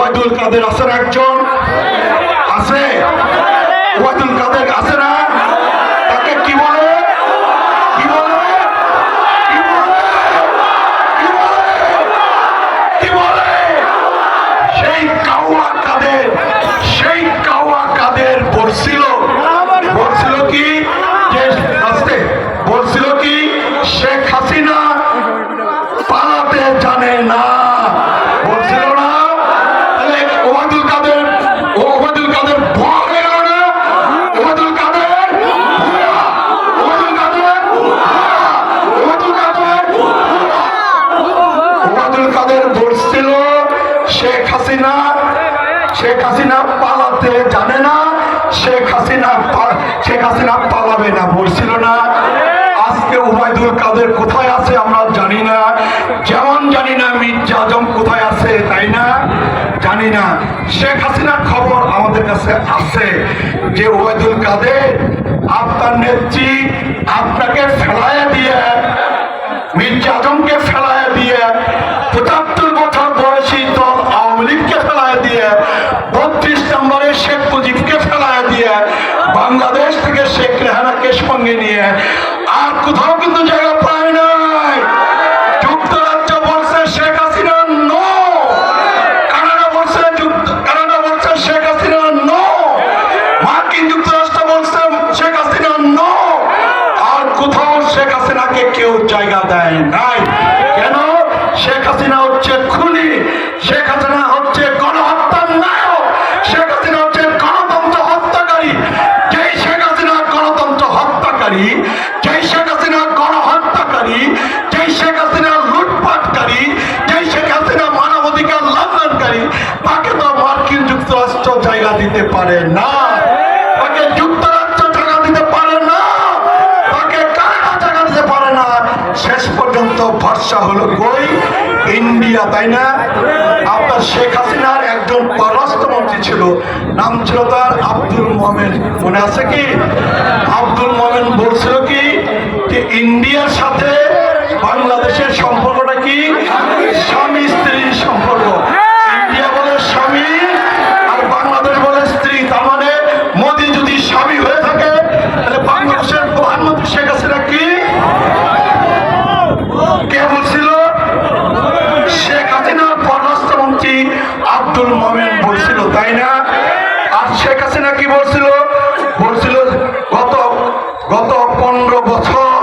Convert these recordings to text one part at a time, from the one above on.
ওবায়দুল কাদের আছেন একজন? আছে? ওবায়দুল কাদের আছে না তাকে কি বলে কি বলে কি বলে কি বলে কি বলে সেই কাওয়া কাদের সেই কাওয়া কাদের বলছিল বলছিল কি যে আস্তে বলছিল কি শেখ হাসিনা পালাতে জানে না বলছিল না তাহলে ওবায়দুল কাদের ও ওবায়দুল কাদের ভয় হয়ে গেল না ওবায়দুল কাদের ভুয়া! ওবায়দুল কাদের ভুয়া! ওবায়দুল কাদের ভুয়া! ওবায়দুল কাদের বলছিল শেখ হাসিনা। শেখ হাসিনা পালাতে জানে না। শেখ হাসিনা শেখ হাসিনা পালাবে না। বলছিল না। আজকে ওবায়দুল কাদের কোথায় আছে আমরা জানি না। যেমন জানি না, মির্জা আজম কোথায় আছে, তাই না? জানি না। শেখ হাসিনার খবর আমাদের কাছে আছে যে ওবায়দুল কাদের আপনার নেত্রী আপনাকে ফেলায় দিয়ে, মির্জা আজমকে ফেলায় দিয়ে পঁচাত্তর বছর বয়সী দল আওয়ামী লীগকে ফেলায় দিয়ে, বত্রিশ নম্বরে শেখ মুজিবকে ফেলায় দিয়ে, বাংলাদেশ থেকে শেখ রেহানাকে সঙ্গে নিয়ে আর কোথাও শেখ হাসিনা গণহত্যাকারী শেখ হাসিনা লুটপাটকারী শেখ হাসিনা তাকে তো মার্কিন যুক্তরাষ্ট্র জায়গা দিতে পারে না। শেষ পর্যন্ত ভরসা হলো কই? ইন্ডিয়া, তাই না? আপনার শেখ হাসিনার একজন পররাষ্ট্রমন্ত্রী ছিল, নাম ছিল তার আব্দুল মোহামেন মনে আছে কি? আব্দুল মোহামেন বলছিল কি ইন্ডিয়ার সাথে বাংলাদেশের সম্পর্কটা কি স্বামী স্ত্রীর সম্পর্ক ইন্ডিয়া বলে স্বামী আর বাংলাদেশ বলে স্ত্রী তার মানে মোদি যদি স্বামী হয়ে থাকে তাহলে বাংলাদেশের প্রধানমন্ত্রী শেখ হাসিনা কি কে বলছিল শেখ হাসিনার পররাষ্ট্রমন্ত্রী আব্দুল মোমেন বলছিল তাই না আর শেখ হাসিনা কি বলছিল? বলছিল, গত গত পনেরো বছর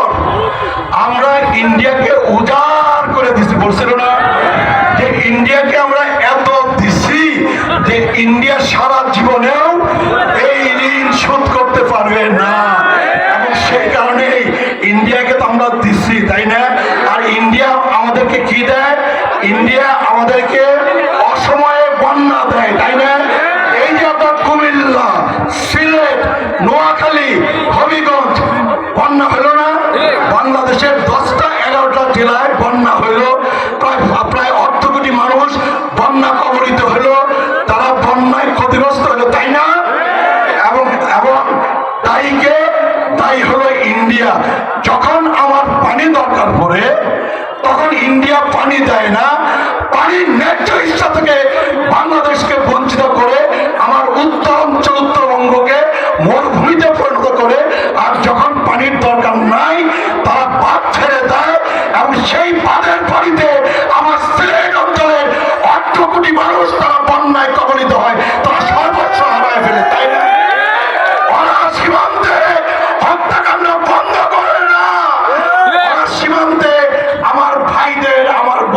আমরা ইন্ডিয়াকে উজাড় করে দিছি। বলছিল না। যে ইন্ডিয়াকে আমরা এত দিছি যে ইন্ডিয়া সারা জীবনেও এই ঋণ শোধ করতে পারবে না। সেই কারণেই ইন্ডিয়াকে তো আমরা দিচ্ছি তাই না? আর ইন্ডিয়া আমাদেরকে কি দেয়? ইন্ডিয়া আমাদেরকে অসময়ে বন্যা দেয়, তাই না এই যে আপনার কুমিল্লা সিলেট নোয়াখালী হবিগঞ্জ বন্যা হলো না? বাংলাদেশের দশটা এগারোটা জেলায় বন্যা হইল প্রায় প্রায় অর্ধ কোটি মানুষ বন্যা কবলিত হলো। তারা বন্যায় ক্ষতিগ্রস্ত হলো তাই না? এবং এবং দায়ীকে দায়ী হলো ইন্ডিয়া। যখন আমার পানি দরকার পড়ে তখন ইন্ডিয়া পানি দেয় না। পানির ন্যায্য ইচ্ছা থেকে বাংলাদেশকে বঞ্চিত করে আমার উত্তর অঞ্চল উত্তরবঙ্গকে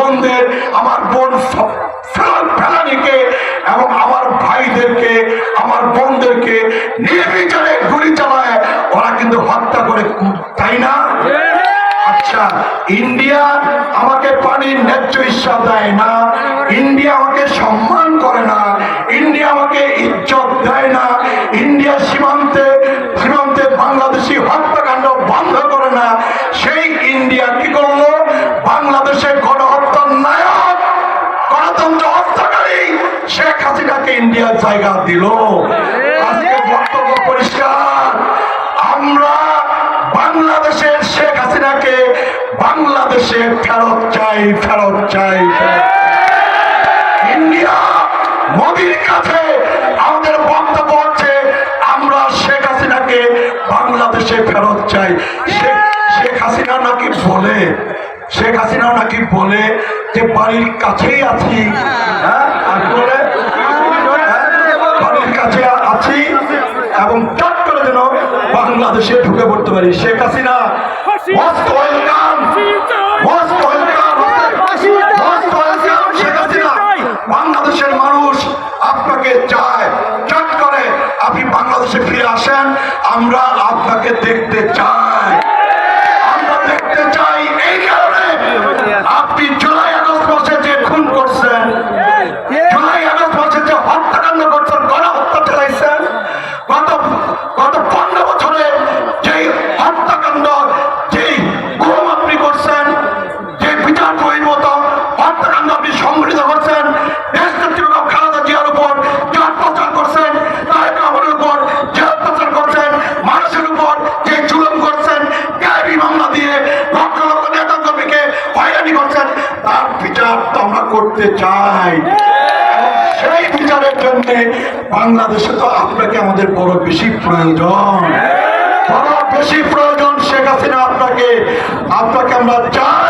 বোনদের আমার বোন ফেলানিকে এবং আমার ভাইদেরকে, আমার বোনদেরকে নির্বিচারে গুলি চালায়। ওরা কিন্তু হত্যা করে তাই না? আচ্ছা ইন্ডিয়া আমাকে পানির ন্যায্য ইচ্ছা দেয় না। ইন্ডিয়া আমাকে সম্মান করে না। ইন্ডিয়া আমাকে ইজ্জত দেয় না। ইন্ডিয়ার জায়গা দিল। আজকে বক্তব্য পরিষ্কার। আমরা বাংলাদেশের শেখ হাসিনাকে বাংলাদেশে ফেরত চাই ফেরত চাই ইন্ডিয়া মোদির কাছে আমাদের বক্তব্য হচ্ছে, আমরা শেখ হাসিনাকে বাংলাদেশে ফেরত চাই। শেখ হাসিনা নাকি বলে, শেখ হাসিনা নাকি বলে যে বাড়ির কাছেই আছি হ্যাঁ আর বলে হ্যাঁ, বাড়ির কাছে আছি এবং চট করে যেন বাংলাদেশে ঢুকে পড়তে পারি। Sheikh Hasina welcome. Welcome. Welcome Sheikh Hasina. বাংলাদেশের মানুষ আপনাকে চায় চট করে। আপনি বাংলাদেশে ফিরে আসেন আমরা আপনাকে দেখতে চাই আমরা দেখতে চাই এই কারণে আপনি জুলাই আগস্ট মাসে যে খুন করছেন জুলাই আগস্ট মাসে যে হত্যাকাণ্ড করছেন গণহত্যা চালাইছেন গত গত পনেরো বছরে যেই হত্যাকাণ্ড যেই গুম আপনি করছেন বহির্ভূত হত্যাকাণ্ড আপনি সংগঠিত করছেন। মানুষের উপর দিয়ে তার তো আমরা করতে চাই। সেই জন্য বাংলাদেশে তো আপনাকে আমাদের বড় বেশি প্রয়োজন। বেশি প্রয়োজন আপনাকে। আপনাকে আমরা চাই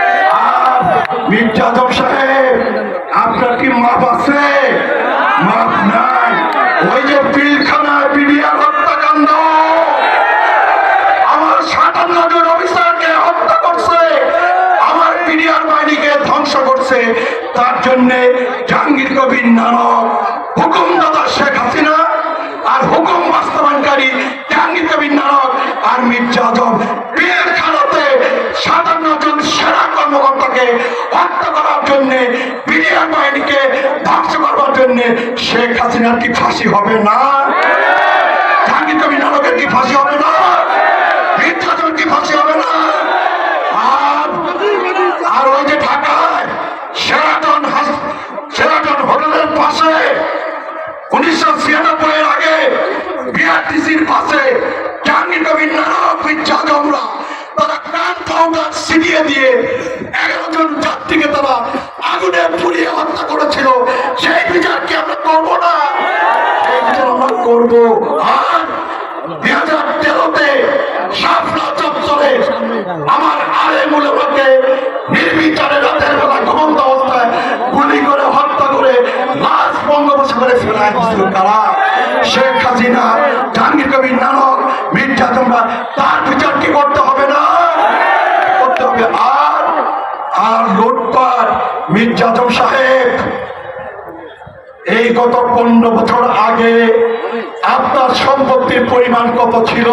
মির্জা সাহেব, আপনার কি মাপ আছে? মাপ নাই। ওই যে পিলখানায় বিডিআর হত্যাকাণ্ড। আমার সাতান্ন জন অফিসারকে হত্যা করছে। আমার পিডিআর বাহিনীকে ধ্বংস করছে। তার জন্যে জাহাঙ্গীর কবির নানক, হুকুমদাতা শেখ হাসিনা আর হুকুম বাস্তবায়নকারী জাহাঙ্গীর কবির নানক আর মির্জা আজম কর্মকর্তাকে হত্যা করার জন্য বিডিআর বাহিনীকে ধ্বংস করবার জন্য শেখ হাসিনার কি ফাঁসি হবে না? জাহাঙ্গীর কবির নানকের কি ফাঁসি হবে না? কি ফাঁসি হবে না? আর ওই যে ঢাকায় সেরাটন সেরাটন হোটেলের পাশে, উনিশশো ছিয়ানব্বই এর আগে ছিটিয়ে দিয়ে যাত্রীকে তারা আগুনে পুড়িয়ে হত্যা করেছিল। সেই আমরা না? আমরা আর দুই হাজার তেরোতে চত্বরে আমার মুলেমাকে নির্বিচারে রাতের বেলা ঘুমন্ত অবস্থায় গুলি করে হত্যা করে লাশ বঙ্গোপসাগরে তারা শেখ হাসিনা, জাহাঙ্গীর কবির নানক, মির্জা তোমরা, তার বিচার কি করতে হবে আর আর লুটপাট মির্জা আজম সাহেব এই গত পনেরো বছর আগে আপনার সম্পত্তির পরিমাণ কত ছিল?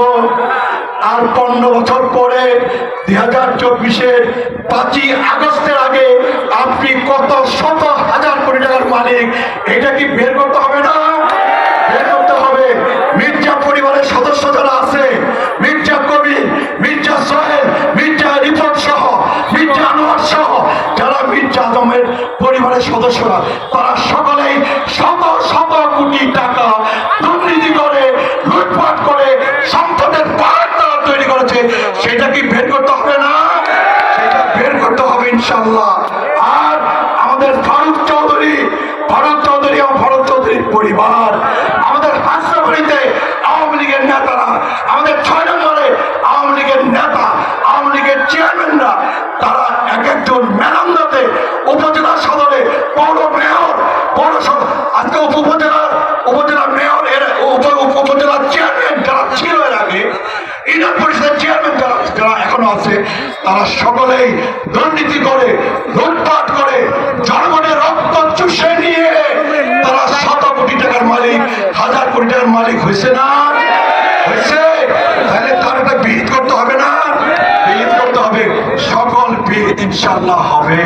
আর পনেরো বছর পরে, দুই হাজার চব্বিশের পাঁচই আগস্টের আগে আপনি কত শত হাজার কোটি টাকার মালিক? এটা কি বের করতে হবে না? আজমের পরিবারের সদস্যরা, তারা সকলেই শত শত কোটি টাকা দুর্নীতি করে, লুটপাট করে, সম্পদের পাহাড় তারা তৈরি করেছে। সেটা কি বের করতে হবে না? সেটা বের করতে হবে ইনশাল্লাহ আর আমাদের ফারুক চৌধুরী ফারুক চৌধুরী ও ফারুক চৌধুরীর পরিবার আমাদের হাসনাবাড়িতে আওয়ামী লীগের নেতারা আমাদের ছয় নম্বরে আওয়ামী লীগের নেতা আওয়ামী লীগের চেয়ারম্যানরা তারা এক একজন মেলান্দাতে উপজেলা সদরে পৌর মেয়র পৌর সদ- আজকে উপ- উপজেলা উপজেলা মেয়র এর উপ- উপ- উপজেলা চেয়ারম্যান যারা ছিল এর আগে ইউনিয়ন পরিষদের চেয়ারম্যান যারা যারা এখনও আছে তারা সকলেই দুর্নীতি করে, লুটপাট করে, জনগণের রক্ত চুষে নিয়ে তারা শত কোটি টাকার মালিক, হাজার কোটি টাকার মালিক হয়েছে না? সকল বিহিত ইনশাল্লাহ হবে।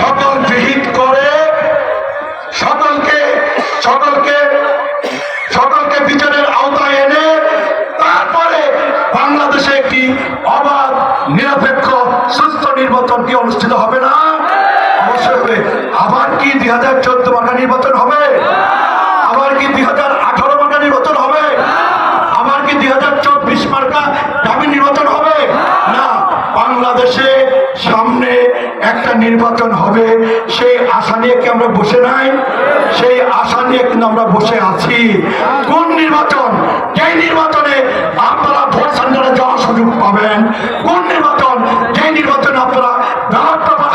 সকল বিহিত আবার কি দুই হাজার চোদ্দ মার্কা নির্বাচন হবে? আবার কি দুই হাজার আঠারো মার্কা নির্বাচন হবে? আবার কি দুই হাজার চব্বিশ মার্কা দাবি নির্বাচন হবে? না, বাংলাদেশে সামনে একটা নির্বাচন হবে। সেই আশা নিয়ে কি আমরা বসে নাই? সেই আশা নিয়ে কিন্তু আমরা বসে আছি। কোন নির্বাচন? যেই নির্বাচনে আপনারা ভোট সেন্টারে যাওয়ার সুযোগ পাবেন। কোন নির্বাচন যেই নির্বাচনে আপনারা ব্যালট পেপার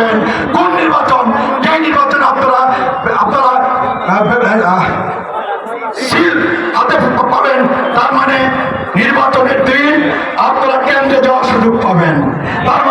হাতে কোন নির্বাচন? কে নির্বাচনে আপনারা আপনারা সিল হাতে পাবেন, তার মানে নির্বাচনের দিন আপনারা কেন্দ্রে যাওয়ার সুযোগ পাবেন। তার